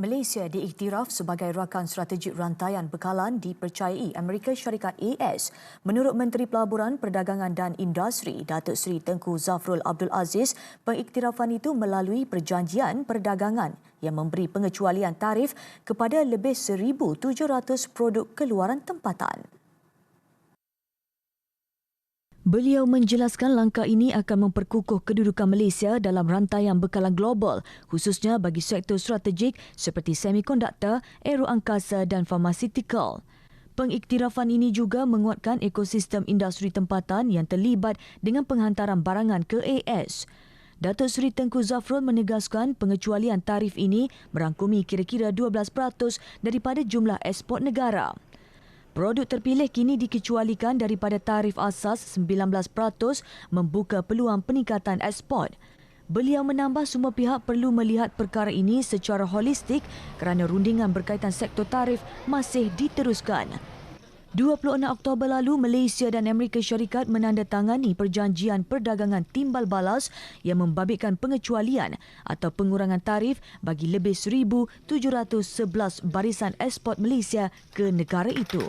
Malaysia diiktiraf sebagai rakan strategik rantaian bekalan dipercayai Amerika Syarikat AS. Menurut Menteri Pelaburan, Perdagangan dan Industri, Datuk Seri Tengku Zafrul Abdul Aziz, pengiktirafan itu melalui perjanjian perdagangan yang memberi pengecualian tarif kepada lebih 1,700 produk keluaran tempatan. Beliau menjelaskan langkah ini akan memperkukuh kedudukan Malaysia dalam rantaian bekalan global khususnya bagi sektor strategik seperti semikonduktor, aeroangkasa dan farmaceutical. Pengiktirafan ini juga menguatkan ekosistem industri tempatan yang terlibat dengan penghantaran barangan ke AS. Datuk Seri Tengku Zafrul menegaskan pengecualian tarif ini merangkumi kira-kira 12% daripada jumlah ekspor negara. Produk terpilih kini dikecualikan daripada tarif asas 19% membuka peluang peningkatan ekspor. Beliau menambah semua pihak perlu melihat perkara ini secara holistik kerana rundingan berkaitan sektor tarif masih diteruskan. 26 Oktober lalu, Malaysia dan Amerika Syarikat menandatangani perjanjian perdagangan timbal balas yang membabitkan pengecualian atau pengurangan tarif bagi lebih 1,711 barisan ekspor Malaysia ke negara itu.